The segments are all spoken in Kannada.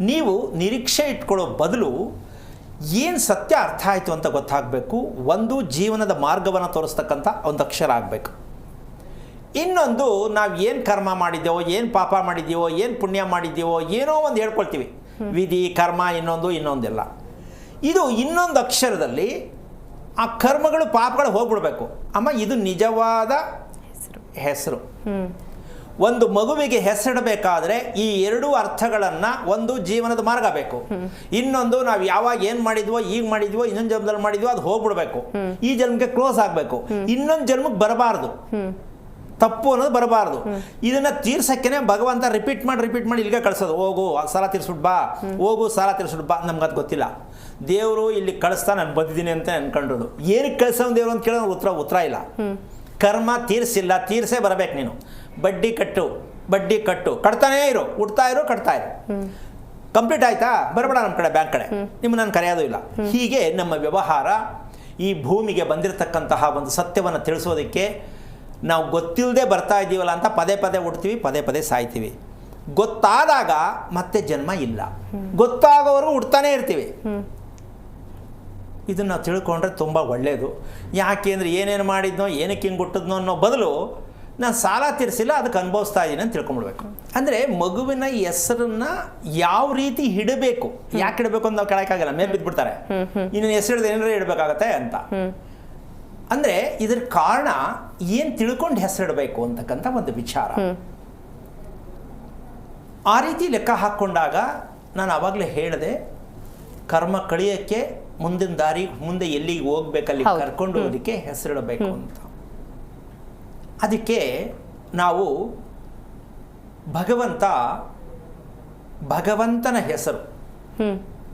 ನೀವು ನಿರೀಕ್ಷೆ ಇಟ್ಕೊಳ್ಳೋ ಬದಲು ಏನು ಸತ್ಯ ಅರ್ಥ ಆಯಿತು ಅಂತ ಗೊತ್ತಾಗಬೇಕು. ಒಂದು ಜೀವನದ ಮಾರ್ಗವನ್ನು ತೋರಿಸ್ತಕ್ಕಂಥ ಒಂದು ಅಕ್ಷರ ಆಗಬೇಕು. ಇನ್ನೊಂದು ನಾವು ಏನು ಕರ್ಮ ಮಾಡಿದ್ದೇವೋ ಏನು ಪಾಪ ಮಾಡಿದ್ದೀವೋ ಏನು ಪುಣ್ಯ ಮಾಡಿದ್ದೀವೋ ಏನೋ ಒಂದು ಹೇಳ್ಕೊಳ್ತೀವಿ. ವಿಧಿ ಕರ್ಮ ಇನ್ನೊಂದು ಇನ್ನೊಂದೆಲ್ಲ. ಇದು ಇನ್ನೊಂದು ಅಕ್ಷರದಲ್ಲಿ ಆ ಕರ್ಮಗಳು ಪಾಪಗಳು ಹೋಗ್ಬಿಡ್ಬೇಕು. ಅಮ್ಮ ಇದು ನಿಜವಾದ ಹೆಸರು. ಒಂದು ಮಗುವಿಗೆ ಹೆಸರಿಡಬೇಕಾದ್ರೆ ಈ ಎರಡೂ ಅರ್ಥಗಳನ್ನು ಒಂದು ಜೀವನದ ಮಾರ್ಗ ಬೇಕು. ಇನ್ನೊಂದು ನಾವು ಯಾವಾಗ ಏನು ಮಾಡಿದ್ವೋ ಈಗ ಮಾಡಿದ್ವೋ ಇನ್ನೊಂದು ಜನ್ಮದಲ್ಲಿ ಮಾಡಿದ್ವೋ ಅದು ಹೋಗ್ಬಿಡ್ಬೇಕು. ಈ ಜನ್ಮಕ್ಕೆ ಕ್ಲೋಸ್ ಆಗಬೇಕು. ಇನ್ನೊಂದು ಜನ್ಮಕ್ಕೆ ಬರಬಾರ್ದು. ತಪ್ಪು ಅನ್ನೋದು ಬರಬಾರ್ದು. ಇದನ್ನ ತೀರ್ಸಕ್ಕೆನೆ ಭಗವಂತ ರಿಪೀಟ್ ಮಾಡಿ ರಿಪೀಟ್ ಮಾಡಿ ಇಲ್ಲಿಗೆ ಕಳಿಸೋದು. ಹೋಗು ಸಾಲ ತೀರ್ಸ್ಬಿಟ್ ಬಾ. ಹೋಗು ಸಾಲ ತೀರ್ಸ್ಬಿಟ್ ಬಾ. ನಮ್ಗೆ ಅದು ಗೊತ್ತಿಲ್ಲ. ದೇವರು ಇಲ್ಲಿ ಕಳಿಸ್ತಾ ನಾನು ಬಂದಿದ್ದೀನಿ ಅಂತ ಅನ್ಕೊಂಡ್ರು ಏನಕ್ಕೆ ಕಳ್ಸೋ ದೇವರು ಅಂತ ಕೇಳೋ ಉತ್ತರ ಉತ್ತರ ಇಲ್ಲ. ಕರ್ಮ ತೀರಿಸಿಲ್ಲ ತೀರ್ಸೇ ಬರಬೇಕು ನೀನು. ಬಡ್ಡಿ ಕಟ್ಟು ಬಡ್ಡಿ ಕಟ್ಟು. ಕಟ್ತಾನೇ ಇರು ಉಡ್ತಾ ಇರು ಕಟ್ತಾ ಇರು. ಕಂಪ್ಲೀಟ್ ಆಯ್ತಾ? ಬರಬೇಡ ನಮ್ಮ ಕಡೆ ಬ್ಯಾಂಕ್ ಕಡೆ. ನಿಮ್ಮ ನಾನು ಕರೆಯೋದು ಇಲ್ಲ. ಹೀಗೆ ನಮ್ಮ ವ್ಯವಹಾರ ಈ ಭೂಮಿಗೆ ಬಂದಿರತಕ್ಕಂತಹ ಒಂದು ಸತ್ಯವನ್ನು ತಿಳಿಸೋದಕ್ಕೆ ನಾವು ಗೊತ್ತಿಲ್ಲದೆ ಬರ್ತಾ ಇದ್ದೀವಲ್ಲ ಅಂತ ಪದೇ ಪದೇ ಉಡ್ತೀವಿ ಪದೇ ಪದೇ ಸಾಯ್ತೀವಿ. ಗೊತ್ತಾದಾಗ ಮತ್ತೆ ಜನ್ಮ ಇಲ್ಲ. ಗೊತ್ತಾಗೋವರೆಗೂ ಉಡ್ತಾನೇ ಇರ್ತೀವಿ. ಇದನ್ನು ನಾವು ತಿಳ್ಕೊಂಡ್ರೆ ತುಂಬ ಒಳ್ಳೆಯದು ಯಾಕೆ ಅಂದರೆ ಏನೇನು ಮಾಡಿದ್ನೋ ಏನಕ್ಕೆ ಹಿಂಗೆ ಹುಟ್ಟಿದ್ನೋ ಅನ್ನೋ ಬದಲು ನಾನು ಸಾಲ ತೀರಿಸಿಲ್ಲ ಅದಕ್ಕೆ ಅನುಭವಿಸ್ತಾ ಇದ್ದೀನಿ ಅಂತ ತಿಳ್ಕೊಂಬಿಡ್ಬೇಕು. ಅಂದರೆ ಮಗುವಿನ ಹೆಸರನ್ನ ಯಾವ ರೀತಿ ಹಿಡಬೇಕು ಯಾಕೆ ಇಡಬೇಕು ಅಂತ ನಾವು ಕೇಳೋಕ್ಕಾಗಲ್ಲ ಮೇಲೆ ಬಿದ್ದುಬಿಡ್ತಾರೆ ಇನ್ನು ಹೆಸರು ಏನಾರು ಇಡಬೇಕಾಗತ್ತೆ ಅಂತ. ಅಂದರೆ ಇದ್ರ ಕಾರಣ ಏನು ತಿಳ್ಕೊಂಡು ಹೆಸರಿಡಬೇಕು ಅಂತಕ್ಕಂಥ ಒಂದು ವಿಚಾರ. ಆ ರೀತಿ ಲೆಕ್ಕ ಹಾಕ್ಕೊಂಡಾಗ ನಾನು ಆವಾಗಲೇ ಹೇಳಿದೆ ಕರ್ಮ ಕಳಿಯೋಕ್ಕೆ ಮುಂದಿನ ದಾರಿ ಮುಂದೆ ಎಲ್ಲಿಗೆ ಹೋಗ್ಬೇಕಲ್ಲಿ. ಕರ್ಕೊಂಡು ಹೋಗೋದಕ್ಕೆ ಹೆಸರಿಡಬೇಕು ಅಂತ. ಅದಕ್ಕೆ ನಾವು ಭಗವಂತ ಭಗವಂತನ ಹೆಸರು.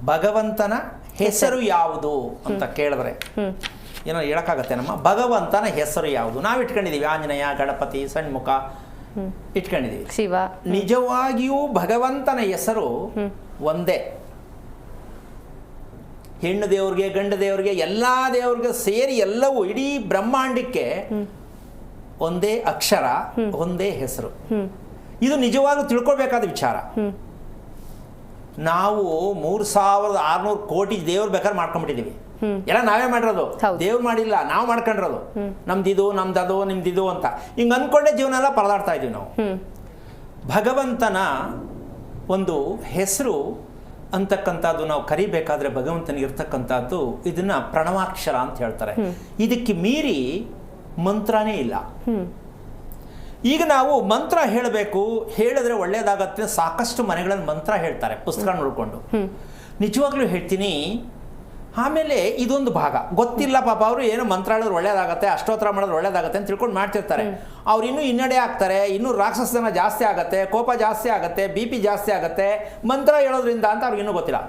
ಭಗವಂತನ ಹೆಸರು ಯಾವುದು ಅಂತ ಕೇಳಿದ್ರೆ ಏನೋ ಹೇಳೋಕ್ಕಾಗತ್ತೆ ನಮ್ಮ ಭಗವಂತನ ಹೆಸರು ಯಾವುದು? ನಾವು ಇಟ್ಕೊಂಡಿದ್ದೀವಿ ಆಂಜನೇಯ ಗಣಪತಿ ಸಣ್ಮುಖ ಇಟ್ಕೊಂಡಿದ್ದೀವಿ ಶಿವ. ನಿಜವಾಗಿಯೂ ಭಗವಂತನ ಹೆಸರು ಒಂದೇ. ಹೆಣ್ಣು ದೇವ್ರಿಗೆ ಗಂಡು ದೇವ್ರಿಗೆ ಎಲ್ಲ ದೇವ್ರಿಗೆ ಸೇರಿ ಎಲ್ಲವೂ ಇಡೀ ಬ್ರಹ್ಮಾಂಡಕ್ಕೆ ಒಂದೇ ಅಕ್ಷರ ಒಂದೇ ಹೆಸರು. ಇದು ನಿಜವಾಗ್ಲೂ ತಿಳ್ಕೊಳ್ಬೇಕಾದ ವಿಚಾರ. ನಾವು ಮೂರು ಸಾವಿರದ ಆರ್ನೂರು ಕೋಟಿ ದೇವ್ರ ಬೇಕಾದ್ರೆ ಮಾಡ್ಕೊಂಡ್ಬಿಟ್ಟಿದೀವಿ. ಎಲ್ಲ ನಾವೇ ಮಾಡಿರೋದು. ದೇವ್ರು ಮಾಡಿಲ್ಲ ನಾವು ಮಾಡ್ಕೊಂಡಿರೋದು. ನಮ್ದಿದು ನಮ್ದದು ನಿಮ್ದಿದು ಅಂತ. ಹಿಂಗೆ ಅನ್ಕೊಂಡೇ ಜೀವನ ಎಲ್ಲ ಪರದಾಡ್ತಾ ಇದೀವಿ ನಾವು. ಭಗವಂತನ ಒಂದು ಹೆಸರು ಅಂತಕ್ಕಂಥದ್ದು ನಾವು ಕರಿಬೇಕಾದ್ರೆ ಭಗವಂತನಿಗೆ ಇರ್ತಕ್ಕಂಥದ್ದು ಇದನ್ನ ಪ್ರಣವಾಕ್ಷರ ಅಂತ ಹೇಳ್ತಾರೆ. ಇದಕ್ಕೆ ಮೀರಿ ಮಂತ್ರನೇ ಇಲ್ಲ. ಈಗ ನಾವು ಮಂತ್ರ ಹೇಳಬೇಕು ಹೇಳಿದ್ರೆ ಒಳ್ಳೇದಾಗತ್ತೆ ಸಾಕಷ್ಟು ಮನೆಗಳಲ್ಲಿ ಮಂತ್ರ ಹೇಳ್ತಾರೆ ಪುಸ್ತಕ ನೋಡಿಕೊಂಡು. ನಿಜವಾಗ್ಲೂ ಹೇಳ್ತೀನಿ ಆಮೇಲೆ ಇದೊಂದು ಭಾಗ. ಗೊತ್ತಿಲ್ಲ ಪಾಪ ಅವರು ಏನು ಮಂತ್ರ ಹೇಳಿದ್ರೆ ಒಳ್ಳೇದಾಗತ್ತೆ ಅಷ್ಟೋತ್ತರ ಮಾಡಿದ್ರೆ ಒಳ್ಳೇದಾಗತ್ತೆ ಅಂತ ತಿಳ್ಕೊಂಡು ಮಾಡ್ತಿರ್ತಾರೆ. ಅವ್ರು ಇನ್ನೂ ಹಿನ್ನಡೆ ಆಗ್ತಾರೆ ಇನ್ನೂ ರಾಕ್ಷಸನ ಜಾಸ್ತಿ ಆಗತ್ತೆ ಕೋಪ ಜಾಸ್ತಿ ಆಗತ್ತೆ ಬಿ ಪಿ ಜಾಸ್ತಿ ಆಗತ್ತೆ ಮಂತ್ರ ಹೇಳೋದ್ರಿಂದ ಅಂತ ಅವ್ರಿಗೆ ಇನ್ನೂ ಗೊತ್ತಿಲ್ಲ.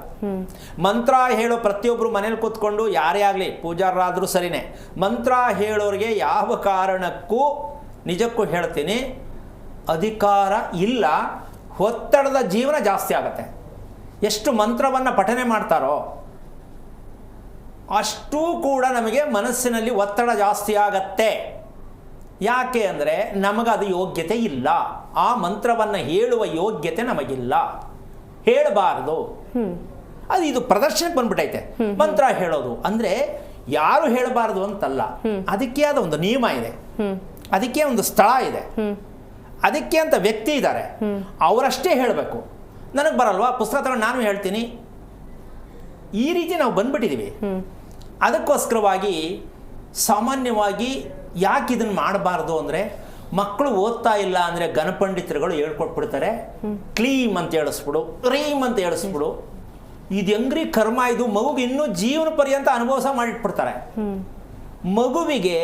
ಮಂತ್ರ ಹೇಳೋ ಪ್ರತಿಯೊಬ್ಬರು ಮನೇಲಿ ಕೂತ್ಕೊಂಡು ಯಾರೇ ಆಗಲಿ ಪೂಜಾರರಾದರೂ ಸರಿನೇ. ಮಂತ್ರ ಹೇಳೋರಿಗೆ ಯಾವ ಕಾರಣಕ್ಕೂ ನಿಜಕ್ಕೂ ಹೇಳ್ತೀನಿ ಅಧಿಕಾರ ಇಲ್ಲ ಒತ್ತಡದ ಜೀವನ ಜಾಸ್ತಿ ಆಗತ್ತೆ. ಎಷ್ಟು ಮಂತ್ರವನ್ನು ಪಠನೆ ಮಾಡ್ತಾರೋ ಅಷ್ಟೂ ಕೂಡ ನಮಗೆ ಮನಸ್ಸಿನಲ್ಲಿ ಒತ್ತಡ ಜಾಸ್ತಿ ಆಗತ್ತೆ. ಯಾಕೆ ಅಂದರೆ ನಮಗದು ಅದು ಯೋಗ್ಯತೆ ಇಲ್ಲ. ಆ ಮಂತ್ರವನ್ನು ಹೇಳುವ ಯೋಗ್ಯತೆ ನಮಗಿಲ್ಲ. ಹೇಳಬಾರದು. ಅದು ಇದು ಪ್ರದರ್ಶನಕ್ಕೆ ಬಂದ್ಬಿಟ್ಟೈತೆ ಮಂತ್ರ ಹೇಳೋದು ಅಂದರೆ ಯಾರು ಹೇಳಬಾರದು ಅಂತಲ್ಲ. ಅದಕ್ಕೆ ಆದ ಒಂದು ನಿಯಮ ಇದೆ. ಅದಕ್ಕೆ ಒಂದು ಸ್ಥಳ ಇದೆ. ಅದಕ್ಕೆ ಅಂತ ವ್ಯಕ್ತಿ ಇದ್ದಾರೆ ಅವರಷ್ಟೇ ಹೇಳಬೇಕು. ನನಗೆ ಬರಲ್ವಾ? ಪುಸ್ತಕ ತಗೊಂಡು ನಾನು ಹೇಳ್ತೀನಿ. ಈ ರೀತಿ ನಾವು ಬಂದ್ಬಿಟ್ಟಿದ್ದೀವಿ ಅದಕ್ಕೋಸ್ಕರವಾಗಿ ಸಾಮಾನ್ಯವಾಗಿ ಯಾಕೆ ಇದನ್ನು ಮಾಡಬಾರ್ದು ಅಂದರೆ ಮಕ್ಕಳು ಓದ್ತಾ ಇಲ್ಲ ಅಂದರೆ ಗಣಪಂಡಿತರುಗಳು ಹೇಳ್ಕೊಟ್ಬಿಡ್ತಾರೆ ಕ್ಲೀಮ್ ಅಂತ ಹೇಳಿಸ್ಬಿಡು ರೀಮ್ ಅಂತ ಹೇಳಿಸ್ಬಿಡು. ಇದು ಹೆಂಗ್ರಿ ಕರ್ಮ ಇದು? ಮಗುಗೆ ಇನ್ನೂ ಜೀವನ ಪರ್ಯಂತ ಅನುಭವ ಮಾಡಿಟ್ಬಿಡ್ತಾರೆ. ಮಗುವಿಗೆ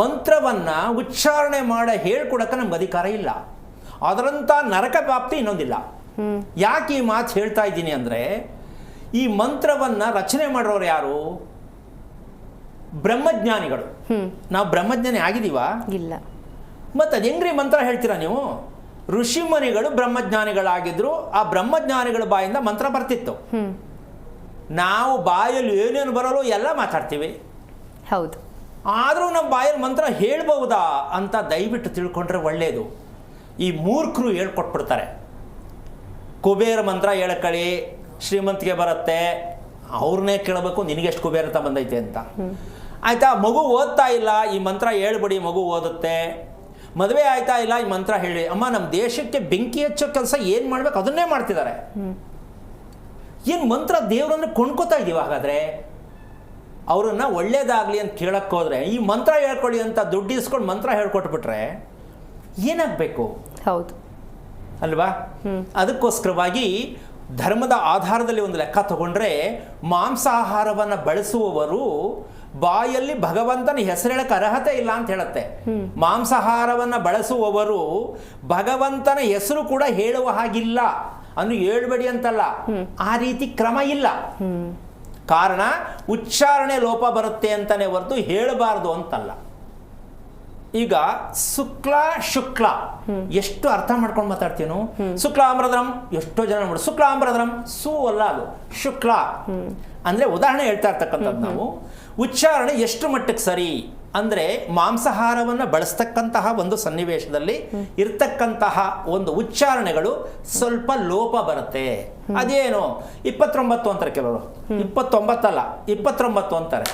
ಮಂತ್ರವನ್ನ ಉಚ್ಚಾರಣೆ ಮಾಡ ಹೇಳ್ಕೊಡಕ್ಕೆ ನಮ್ಗೆ ಅಧಿಕಾರ ಇಲ್ಲ. ಅದರಂಥ ನರಕ ವ್ಯಾಪ್ತಿ ಇನ್ನೊಂದಿಲ್ಲ. ಯಾಕೆ ಈ ಮಾತು ಹೇಳ್ತಾ ಇದ್ದೀನಿ ಅಂದರೆ ಈ ಮಂತ್ರವನ್ನ ರಚನೆ ಮಾಡೋರು ಯಾರು? ಬ್ರಹ್ಮಜ್ಞಾನಿಗಳು. ನಾವು ಬ್ರಹ್ಮಜ್ಞಾನಿ ಆಗಿದೀವಾ ಇಲ್ಲ. ಮತ್ತು ಅದು ಹೆಂಗ್ರಿ ಮಂತ್ರ ಹೇಳ್ತೀರಾ ನೀವು? ಋಷಿಮುನಿಗಳು ಬ್ರಹ್ಮಜ್ಞಾನಿಗಳಾಗಿದ್ರು ಆ ಬ್ರಹ್ಮಜ್ಞಾನಿಗಳ ಬಾಯಿಂದ ಮಂತ್ರ ಬರ್ತಿತ್ತು. ನಾವು ಬಾಯಲ್ಲಿ ಏನೇನು ಬರಲು ಎಲ್ಲ ಮಾತಾಡ್ತೀವಿ. ಹೌದು. ಆದರೂ ನಮ್ಮ ಬಾಯಲ್ಲಿ ಮಂತ್ರ ಹೇಳ್ಬಹುದಾ ಅಂತ ದಯವಿಟ್ಟು ತಿಳ್ಕೊಂಡ್ರೆ ಒಳ್ಳೆಯದು ಈ ಮೂರ್ಖರು ಹೇಳ್ಕೊಟ್ಬಿಡ್ತಾರೆ. ಕುಬೇರ ಮಂತ್ರ ಹೇಳ್ಕೊಳ್ಳಿ ಶ್ರೀಮಂತಿಗೆ ಬರುತ್ತೆ. ಅವ್ರನ್ನೇ ಕೇಳಬೇಕು ನಿನಗೆಷ್ಟು ಅಂತ ಬಂದೈತೆ ಅಂತ. ಆಯ್ತಾ? ಮಗು ಓದ್ತಾ ಇಲ್ಲ ಈ ಮಂತ್ರ ಹೇಳ್ಬಿಡಿ ಮಗು ಓದುತ್ತೆ. ಮದುವೆ ಆಯ್ತಾ ಇಲ್ಲ ಈ ಮಂತ್ರ ಹೇಳಿ. ಅಮ್ಮ ನಮ್ಮ ದೇಶಕ್ಕೆ ಬೆಂಕಿ ಹಚ್ಚೋ ಕೆಲಸ ಏನು ಮಾಡ್ಬೇಕು? ಅದನ್ನೇ ಮಾಡ್ತಿದ್ದಾರೆ. ಏನು ಮಂತ್ರ ದೇವರನ್ನು ಕೊಂಡ್ಕೋತಾ ಇದೀವಿ ಹಾಗಾದರೆ? ಅವರನ್ನ ಒಳ್ಳೇದಾಗಲಿ ಅಂತ ಕೇಳಕ್ಕೆ ಹೋದ್ರೆ ಈ ಮಂತ್ರ ಹೇಳ್ಕೊಳ್ಳಿ ಅಂತ ದುಡ್ಡು ಇಸ್ಕೊಂಡು ಮಂತ್ರ ಹೇಳ್ಕೊಟ್ಬಿಟ್ರೆ ಏನಾಗಬೇಕು? ಹೌದು. ಅಲ್ವಾ? ಅದಕ್ಕೋಸ್ಕರವಾಗಿ ಧರ್ಮದ ಆಧಾರದಲ್ಲಿ ಒಂದು ಲೆಕ್ಕ ತಗೊಂಡ್ರೆ ಮಾಂಸಾಹಾರವನ್ನು ಬಳಸುವವರು ಬಾಯಲ್ಲಿ ಭಗವಂತನ ಹೆಸರೇಳಕ್ಕೆ ಅರ್ಹತೆ ಇಲ್ಲ ಅಂತ ಹೇಳುತ್ತೆ. ಮಾಂಸಾಹಾರವನ್ನು ಬಳಸುವವರು ಭಗವಂತನ ಹೆಸರು ಕೂಡ ಹೇಳುವ ಹಾಗಿಲ್ಲ ಅನ್ನು ಹೇಳ್ಬೇಡಿ ಅಂತಲ್ಲ. ಆ ರೀತಿ ಕ್ರಮ ಇಲ್ಲ. ಕಾರಣ ಉಚ್ಚಾರಣೆ ಲೋಪ ಬರುತ್ತೆ ಅಂತಾನೆ ಹೊರತು ಹೇಳಬಾರದು ಅಂತಲ್ಲ. ಈಗ ಶುಕ್ಲ ಶುಕ್ಲ. ಎಷ್ಟು ಅರ್ಥ ಮಾಡ್ಕೊಂಡು ಮಾತಾಡ್ತೀವಿ ನಾವು ಶುಕ್ಲಾಂಬ್ರದ್ರಂ ಎಷ್ಟೋ ಜನ ನೋಡಿ ಆಮ್ರದ್ರಂ ಸು ಅಲ್ಲ ಅದು. ಶುಕ್ಲ. ಅಂದ್ರೆ ಉದಾಹರಣೆ ಹೇಳ್ತಾ ಇರ್ತಕ್ಕಂಥದ್ದು ನಾವು. ಉಚ್ಚಾರಣೆ ಎಷ್ಟು ಮಟ್ಟಕ್ಕೆ ಸರಿ? ಅಂದ್ರೆ ಮಾಂಸಾಹಾರವನ್ನು ಬಳಸ್ತಕ್ಕಂತಹ ಒಂದು ಸನ್ನಿವೇಶದಲ್ಲಿ ಇರ್ತಕ್ಕಂತಹ ಒಂದು ಉಚ್ಚಾರಣೆಗಳು ಸ್ವಲ್ಪ ಲೋಪ ಬರುತ್ತೆ. ಅದೇನು? ಇಪ್ಪತ್ತೊಂಬತ್ತು ಅಂತಾರೆ ಕೆಲವರು. ಇಪ್ಪತ್ತೊಂಬತ್ತಲ್ಲ ಇಪ್ಪತ್ತೊಂಬತ್ತು ಅಂತಾರೆ.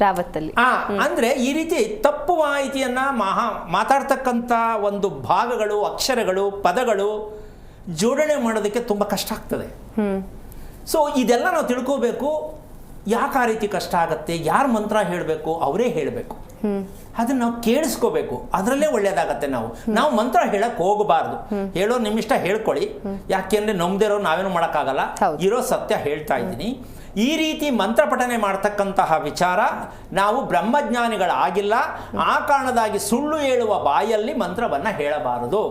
ರಾವತ್ತಲ್ಲಿ. ಅಂದ್ರೆ ಈ ರೀತಿ ತಪ್ಪು ಮಾಹಿತಿಯನ್ನ ಮಹಾ ಮಾತಾಡ್ತಕ್ಕಂಥ ಒಂದು ಭಾಗಗಳು ಅಕ್ಷರಗಳು ಪದಗಳು ಜೋಡಣೆ ಮಾಡೋದಕ್ಕೆ ತುಂಬ ಕಷ್ಟ ಆಗ್ತದೆ. ಸೊ ಇದೆಲ್ಲ ನಾವು ತಿಳ್ಕೋಬೇಕು. ಯಾಕೆ ಆ ರೀತಿ ಕಷ್ಟ ಆಗುತ್ತೆ? ಯಾರು ಮಂತ್ರ ಹೇಳಬೇಕು? ಅವರೇ ಹೇಳಬೇಕು. ಅದನ್ನ ನಾವು ಕೇಳಿಸ್ಕೋಬೇಕು. ಅದರಲ್ಲೇ ಒಳ್ಳೇದಾಗತ್ತೆ ನಾವು. ನಾವು ಮಂತ್ರ ಹೇಳಕ್ ಹೋಗಬಾರ್ದು. ಹೇಳೋ ನಿಮ್ಮಿಷ್ಟ ಹೇಳ್ಕೊಳ್ಳಿ. ಯಾಕೆಂದ್ರೆ ನಮ್ದಿರೋ ನಾವೇನು ಮಾಡೋಕ್ಕಾಗಲ್ಲ. ಇರೋ ಸತ್ಯ ಹೇಳ್ತಾ ಇದ್ದೀನಿ. ಈ ರೀತಿ ಮಂತ್ರ ಪಠನೆ ಮಾಡ್ತಕ್ಕಂತಹ ವಿಚಾರ ನಾವು ಬ್ರಹ್ಮಜ್ಞಾನಿಗಳಾಗಿಲ್ಲ. ಆ ಕಾರಣದಾಗಿ ಸುಳ್ಳು ಹೇಳುವ ಬಾಯಲ್ಲಿ ಮಂತ್ರವನ್ನು ಹೇಳಬಾರದು.